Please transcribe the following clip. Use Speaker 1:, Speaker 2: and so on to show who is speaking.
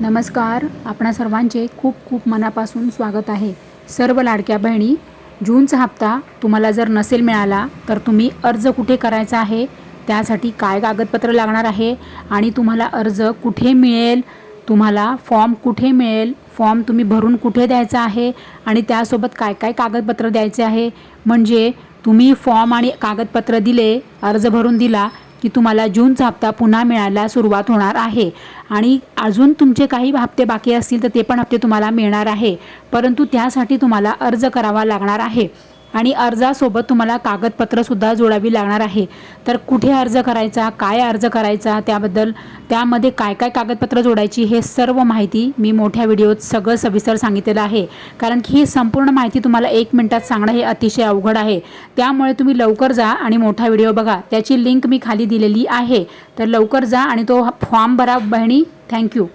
Speaker 1: नमस्कार. आपणा सर्वांचे खूप खूप मनापासून स्वागत आहे. सर्व लाडक्या बहिणी जूनचा हप्ता तुम्हाला जर नसेल मिळाला तर तुम्ही अर्ज कुठे करायचा आहे? त्यासाठी काय कागदपत्र लागणार आहे? आणि तुम्हाला अर्ज कुठे मिळेल? तुम्हाला फॉर्म कुठे मिळेल? फॉर्म तुम्ही भरून कुठे द्यायचा आहे? आणि त्यासोबत काय काय कागदपत्र द्यायचे आहे? म्हणजे तुम्ही फॉर्म आणि कागदपत्र दिले अर्ज भरून दिला की तुम्हाला जूनचा हप्ता पुन्हा मिळायला सुरुवात होणार आहे. आणि अजून तुमचे काही हप्ते बाकी असतील तर ते पण हप्ते तुम्हाला मिळणार आहे. परंतु त्यासाठी तुम्हाला अर्ज करावा लागणार आहे. आणि अर्जासोबत तुम्हाला कागदपत्रसुद्धा जोडावी लागणार आहे. तर कुठे अर्ज करायचा काय अर्ज करायचा त्याबद्दल त्यामध्ये काय काय कागदपत्र जोडायची हे सर्व माहिती मी मोठ्या व्हिडिओत सगळं सविस्तर सांगितलेलं आहे. कारण की ही संपूर्ण माहिती तुम्हाला एक मिनिटात सांगणं हे अतिशय अवघड आहे. त्यामुळे तुम्ही लवकर जा आणि मोठा व्हिडिओ बघा. त्याची लिंक मी खाली दिलेली आहे. तर लवकर जा आणि तो फॉर्म भरा बहिणी. थँक्यू.